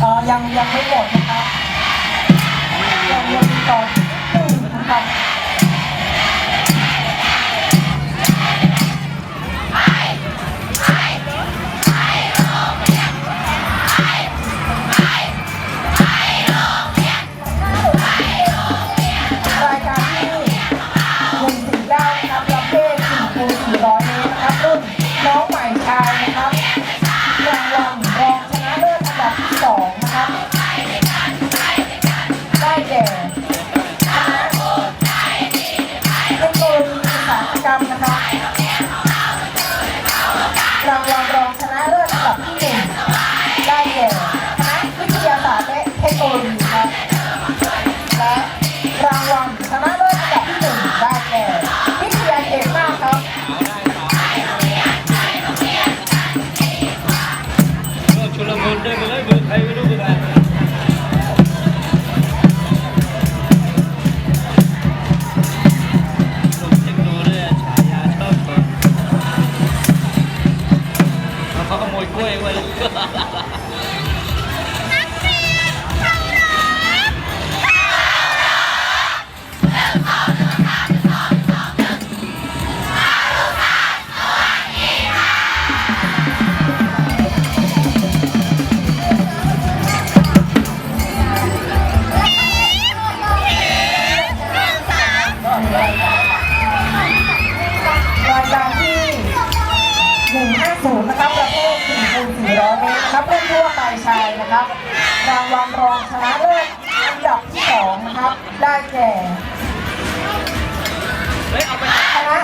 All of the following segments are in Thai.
เอ่ยังยังไม่หมดนะคะยังยังมีต่อหนึ่งนะครั ha ha ha ชัยนะครับ รางวัลรองชนะเลิศอันดับที่สองนะครับ ได้แก่คณะ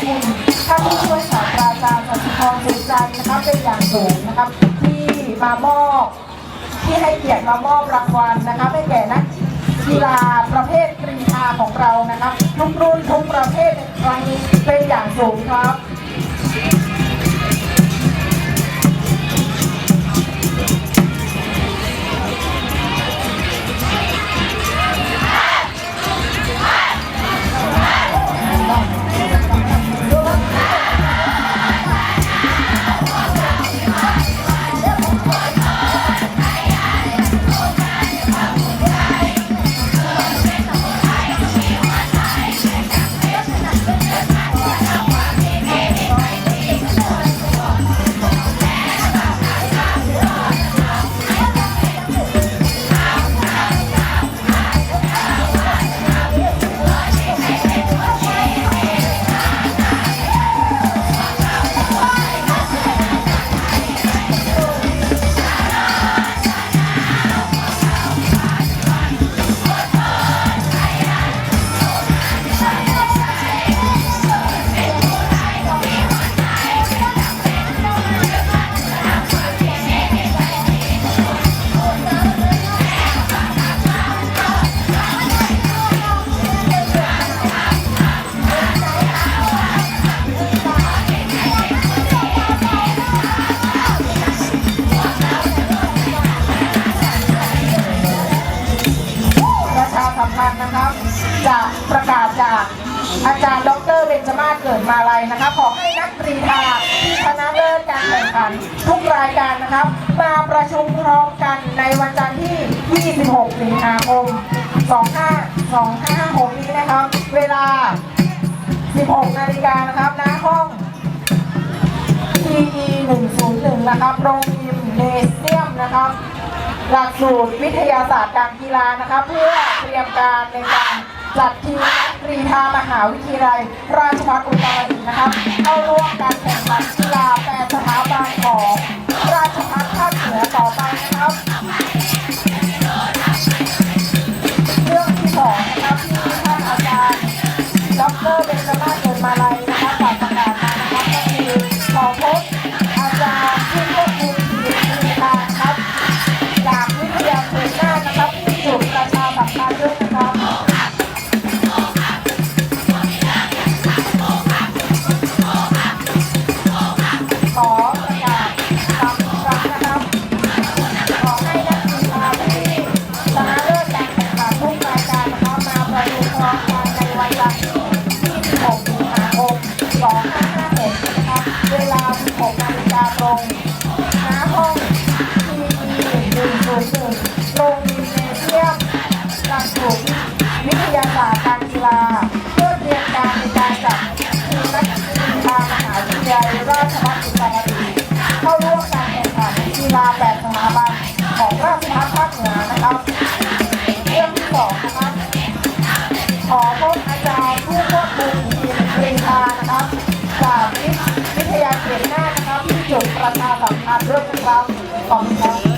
คุณท่านผู้ช่วยศาสตราจารย์สัชพรจิตใจนะครับเป็นอย่างสูงนะครับ ที่มามอบที่ให้เกียรติมามอบรางวัลนะครับให้แก่นักกีฬาประเภทกรีฑาของเรานะครับทุกรุ่นทุกประเภทในครั้งศเป็นอย่างสูงครับ มาลัยนะครับขอให้นักกรีฑาที่ชนะเลิศการแข่งขันทุกรายการนะครับ มาประชุมพร้อมกันในวันจันทร์ที่ 26 สิงหาคม 25 256นี้นะครับ เวลา 16 นาฬิกานะครับณห้อง PE 101 นะครับโรงยิมเนเซียมนะครับ หลักสูตรวิทยาศาสตร์การกีฬานะครับ เพื่อเตรียมการในการจัดทีม รีธามหาวิทยาลัย ราชภัฏอุตรดิตถ์นะครับเข้าร่วมการแข่งขัน 6นาฬิกาตรงณห้องหนึ่งโรงยิมเนเซียมหลักสูตรวิทยาศาสตร์การกีฬาเพื่อเตรียมการในการจัดทีมนักกีฬามหาวิทยาลัยราชภัฏอุตรดิตถ์เข้าร่วมการแข่งขันกีฬาแบบสถาบันของราชภัฏภาคเหนือนะครับ พันธ์